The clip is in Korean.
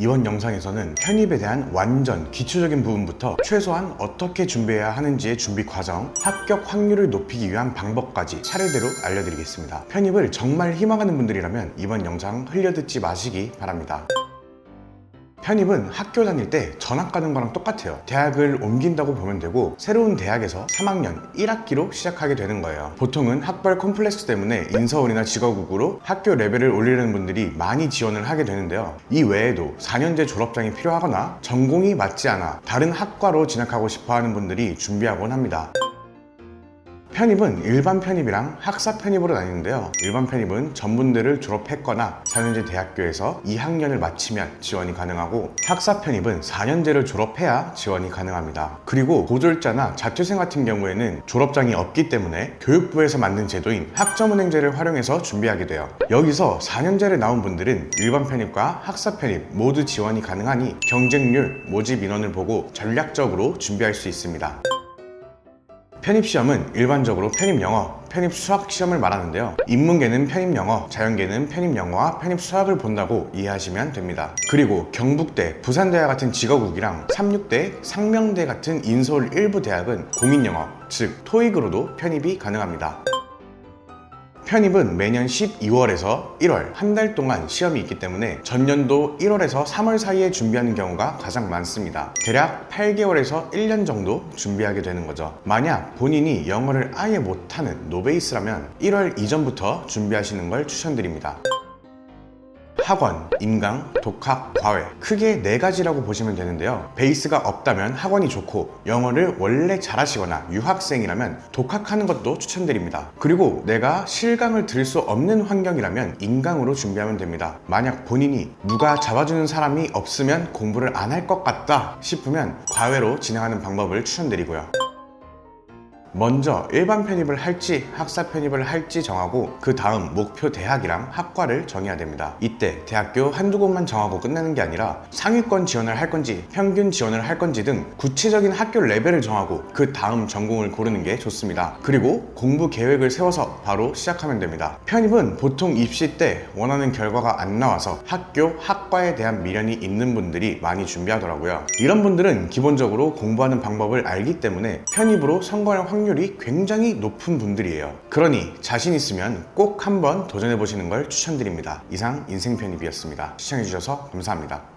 이번 영상에서는 편입에 대한 완전 기초적인 부분부터 최소한 어떻게 준비해야 하는지의 준비 과정, 합격 확률을 높이기 위한 방법까지 차례대로 알려드리겠습니다. 편입을 정말 희망하는 분들이라면 이번 영상 흘려듣지 마시기 바랍니다. 편입은 학교 다닐 때 전학 가는 거랑 똑같아요. 대학을 옮긴다고 보면 되고 새로운 대학에서 3학년 1학기로 시작하게 되는 거예요. 보통은 학벌 콤플렉스 때문에 인서울이나 직업국으로 학교 레벨을 올리려는 분들이 많이 지원을 하게 되는데요. 이 외에도 4년제 졸업장이 필요하거나 전공이 맞지 않아 다른 학과로 진학하고 싶어 하는 분들이 준비하곤 합니다. 편입은 일반 편입이랑 학사 편입으로 나뉘는데요. 일반 편입은 전문대를 졸업했거나 4년제 대학교에서 2학년을 마치면 지원이 가능하고 학사 편입은 4년제를 졸업해야 지원이 가능합니다. 그리고 고졸자나 자퇴생 같은 경우에는 졸업장이 없기 때문에 교육부에서 만든 제도인 학점은행제를 활용해서 준비하게 돼요. 여기서 4년제를 나온 분들은 일반 편입과 학사 편입 모두 지원이 가능하니 경쟁률, 모집 인원을 보고 전략적으로 준비할 수 있습니다. 편입 시험은 일반적으로 편입 영어, 편입 수학 시험을 말하는데요. 인문계는 편입 영어, 자연계는 편입 영어와 편입 수학을 본다고 이해하시면 됩니다. 그리고 경북대, 부산대와 같은 직업국이랑 삼육대, 상명대 같은 인서울 일부 대학은 공인 영어, 즉 토익으로도 편입이 가능합니다. 편입은 매년 12월에서 1월 한 달 동안 시험이 있기 때문에 전년도 1월에서 3월 사이에 준비하는 경우가 가장 많습니다. 대략 8개월에서 1년 정도 준비하게 되는 거죠. 만약 본인이 영어를 아예 못하는 노베이스라면 1월 이전부터 준비하시는 걸 추천드립니다. 학원, 인강, 독학, 과외 크게 네 가지라고 보시면 되는데요. 베이스가 없다면 학원이 좋고 영어를 원래 잘하시거나 유학생이라면 독학하는 것도 추천드립니다. 그리고 내가 실강을 들을 수 없는 환경이라면 인강으로 준비하면 됩니다. 만약 본인이 누가 잡아주는 사람이 없으면 공부를 안 할 것 같다 싶으면 과외로 진행하는 방법을 추천드리고요. 먼저 일반 편입을 할지 학사 편입을 할지 정하고 그 다음 목표 대학이랑 학과를 정해야 됩니다. 이때 대학교 한두 곳만 정하고 끝내는 게 아니라 상위권 지원을 할 건지 평균 지원을 할 건지 등 구체적인 학교 레벨을 정하고 그 다음 전공을 고르는 게 좋습니다. 그리고 공부 계획을 세워서 바로 시작하면 됩니다. 편입은 보통 입시 때 원하는 결과가 안 나와서 학교, 학과에 대한 미련이 있는 분들이 많이 준비하더라고요. 이런 분들은 기본적으로 공부하는 방법을 알기 때문에 편입으로 성공할 확률이 굉장히 높은 분들이에요. 그러니 자신 있으면 꼭 한번 도전해 보시는 걸 추천드립니다. 이상 인생 편입이었습니다. 시청해 주셔서 감사합니다.